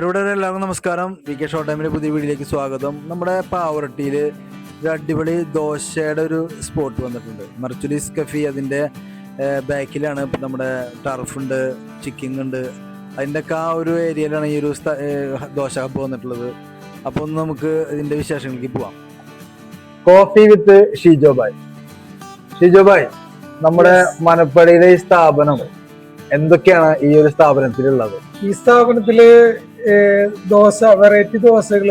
ഇവിടെ എല്ലാവർക്കും നമസ്കാരം. വി കെ ഷോർട്ട് ടൈമിന്റെ പുതിയ വീഡിയോയിലേക്ക് സ്വാഗതം. നമ്മുടെ പാവറട്ടിയിൽ ഒരു അടിപൊളി ദോശയുടെ ഒരു സ്പോട്ട് വന്നിട്ടുണ്ട്. മർച്ചുലീസ് കഫി അതിന്റെ ബാക്കിലാണ്. ഇപ്പം നമ്മുടെ ടർഫുണ്ട് ഉണ്ട് ചിക്കിങ് ഉണ്ട്. അതിന്റെ ഒക്കെ ആ ഒരു ഏരിയയിലാണ് ഈ ഒരു ദോശ ഹബ്ബ് വന്നിട്ടുള്ളത്. അപ്പോൾ ഒന്ന് നമുക്ക് ഇതിന്റെ വിശേഷങ്ങളിലേക്ക് പോവാം. Coffee with Shijo bye Shijo bye നമ്മുടെ മനപ്പടിയിലെ ഈ സ്ഥാപനം എന്തൊക്കെയാണ് ഈ ഒരു സ്ഥാപനത്തിലുള്ളത്? ഈ സ്ഥാപനത്തിൽ ദോശ വെറൈറ്റി ദോശകൾ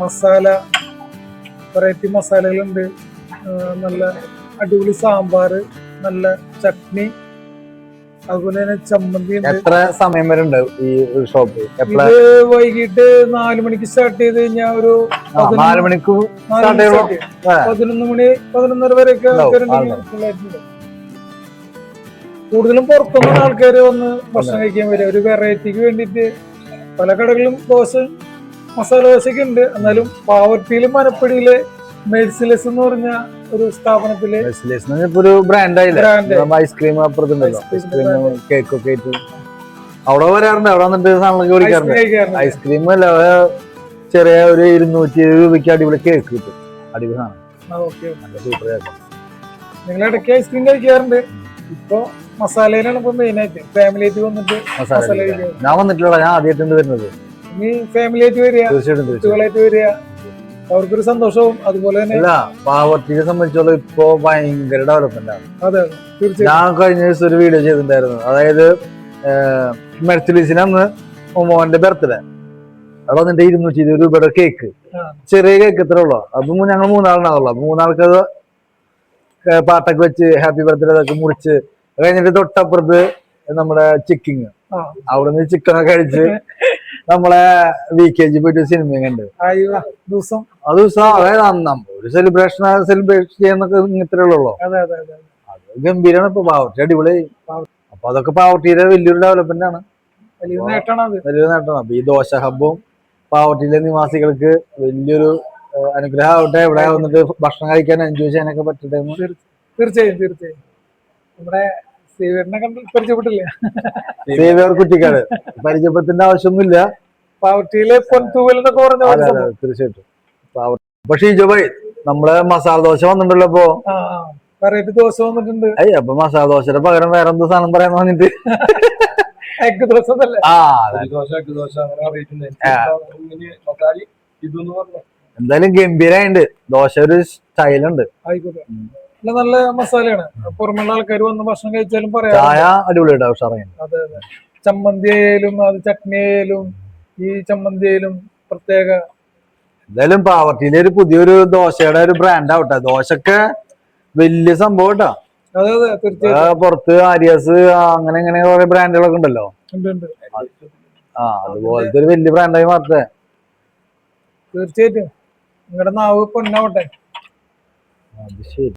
മസാല വെറൈറ്റി മസാലകളുണ്ട്. നല്ല അടിപൊളി സാമ്പാറ് നല്ല ചട്നി അതുപോലെ തന്നെ ചമ്മന്തി എത്ര സമയം വരെ ഉണ്ട് ഈ ഷോപ്പ് ഇത് വൈകിട്ട് നാല് മണിക്ക് സ്റ്റാർട്ട് ചെയ്ത് കഴിഞ്ഞാൽ ഒരു പതിനൊന്ന് നാല് മണിക്ക്. പതിനൊന്ന് മണി പതിനൊന്നര വരെയൊക്കെ ആൾക്കാരുണ്ടെങ്കിൽ. കൂടുതലും പുറത്തുനിന്ന് ആൾക്കാർ വന്ന് ഭക്ഷണം കഴിക്കാൻ വരും ഒരു വെറൈറ്റിക്ക് വേണ്ടിയിട്ട് പല കടകളിലും ദോശ മസാല ദോശയൊക്കെ ഉണ്ട്. എന്നാലും പാവർട്ടിയിലും മനപ്പടിയിലെ മെഴ്സിലെസ് എന്ന് പറഞ്ഞ ഒരു സ്ഥാപനത്തിൽ ഒരു ബ്രാൻഡ് ഐസ്ക്രീം അപ്പുറത്തുണ്ടല്ലോ. ഐസ്ക്രീം കേക്ക് ഒക്കെ ആയിട്ട്. അവിടെ വരാറുണ്ട്. അവിടെ വന്നിട്ട് സാധനങ്ങളൊക്കെ കുടിക്കാറുണ്ട് ഐസ്ക്രീം അല്ല ചെറിയ ഒരു ഇരുന്നൂറ്റി എഴുപത് രൂപയ്ക്ക് അടിപൊളി കേക്ക് കിട്ടും. അടിപൊളി സാധനം. സൂപ്പർ നിങ്ങൾ ഇടയ്ക്ക് ഐസ്ക്രീം കഴിക്കാറുണ്ട്. ഇപ്പൊ മസാലയിലാണ് ഇപ്പൊ മെയിൻ ആയിട്ട്. ഫാമിലി ആയിട്ട് വന്നിട്ട് മസാല ഞാൻ വന്നിട്ടില്ല ഞാൻ ആദ്യമായിട്ടുണ്ട് വരുന്നത്. ഇനി ഫാമിലി ആയിട്ട് വരിക. തീർച്ചയായിട്ടും കുട്ടികളായിട്ട് വരിക. അവർക്കൊരു സന്തോഷവും അതുപോലെ തന്നെ അല്ല പാവർട്ടിയെ സംബന്ധിച്ചോളം ഇപ്പോ ഭയങ്കര ഡെവലപ്മെന്റ് ആണ്. അതെ തീർച്ചയായും ഞാൻ കഴിഞ്ഞ ദിവസം ഒരു വീഡിയോ ചെയ്തിട്ടുണ്ടായിരുന്നു. അതായത് മെർച്ചിലീസിന് അന്ന് മോന്റെ ബർത്ത്ഡേ അവിടെ വന്നിട്ട് ഇരുന്നൂറ്റി ഇരുപത് രൂപയുടെ കേക്ക് ചെറിയ കേക്ക് ഇത്ര ഉള്ളു. അപ്പൊ ഞങ്ങൾ മൂന്നാളുണ്ടാവുള്ളൂ അപ്പൊ മൂന്നാൾക്ക് പാട്ടൊക്കെ വെച്ച് ഹാപ്പി ബർത്ത്ഡേ അതൊക്കെ മുറിച്ച് അത് കഴിഞ്ഞിട്ട് തൊട്ടപ്പുറത്ത് നമ്മുടെ ചിക്കിങ്. ആ. അവിടുന്ന് ചിക്കനൊക്കെ കഴിച്ച് നമ്മളെ വി കെ ജി പോയിട്ട് സിനിമ കണ്ട്. ആയിവ ദിവസം. അത് ദിവസം അതായത് അന്ന് ഒരു സെലിബ്രേഷൻ സെലിബ്രേഷൻ ചെയ്യാന്നൊക്കെ ഇത്രേ ഉള്ളൂ അതെ ഗംഭീരമാണ് ഇപ്പൊ. പാവർട്ടി അടിപൊളി. അപ്പൊ അതൊക്കെ പാവർട്ടിയുടെ വലിയൊരു ഡെവലപ്മെന്റ് ആണ്. വലിയൊരു നേട്ടമാണ് അപ്പൊ ഈ ദോശ ഹബ്ബും പാവർട്ടിയിലെ നിവാസികൾക്ക് വലിയൊരു അനുഗ്രഹം ആവട്ടെ. ഇവിടെ വന്നിട്ട് ഭക്ഷണം കഴിക്കാൻ എൻജോയ് ചെയ്യാനൊക്കെ പറ്റട്ടെ തീർച്ചയായും തീർച്ചയായും. നമ്മുടെ സേവിയറിനെ കണ്ട് പരിചയപ്പെട്ടില്ല? സേവിയർ കുട്ടിക്കാട് പരിചയത്തിന്റെ ആവശ്യമൊന്നുമില്ല. പാവർട്ടിയിലെ പൊൻതൂവൽ എന്നൊക്കെ പറഞ്ഞ തീർച്ചയായിട്ടും. പക്ഷെ ഈ ജോബായി നമ്മളെ മസാല ദോശ വന്നിട്ടുണ്ടല്ലോ ഇപ്പൊ. വെറൈറ്റി ദോശ വന്നിട്ടുണ്ട്. അയ്യ അപ്പൊ മസാല ദോശയുടെ പകരം വേറെ എന്തോ സാധനം പറയാൻ വന്നിട്ട് എഗ് ദോശ ആ ദോശ എഗ് ദോശ അങ്ങനെ ഇതെന്ന് എന്തായാലും ഗംഭീരായിട്ടുണ്ട് ദോശ ഒരു സ്റ്റൈലുണ്ട്. ആയിക്കോട്ടെ. നല്ല നല്ല മസാലയാണ്. പുറമെയുള്ള ആൾക്കാർ വന്ന് ഭക്ഷണം കഴിച്ചാലും പറയാം ചായ അടിപൊളിയായിട്ട് അതെ അതെ. ചമ്മന്തി ആയാലും അത് ചട്നി ആയാലും ഈ ചമ്മന്തി ആയാലും പ്രത്യേക. എന്തായാലും പാവർട്ടിയിലെ ഒരു പുതിയൊരു ദോശയുടെ ഒരു ബ്രാൻഡ് ആവട്ടെ. ദോശക്ക് വലിയ സംഭവം കേട്ടോ. അതെ അതെ തീർച്ചയായും പുറത്ത് ആര്യസ് അങ്ങനെ ഇങ്ങനെ കുറെ ബ്രാൻഡുകളൊക്കെ ഉണ്ടല്ലോ. ഉണ്ട് ഉണ്ട്. ആ അതുപോലത്തെ ഒരു വലിയ ബ്രാൻഡായി മാറട്ടെ. തീർച്ചയായിട്ടും. നിങ്ങളുടെ നാവ് പൊന്നാവട്ടെ. അത് ശരി.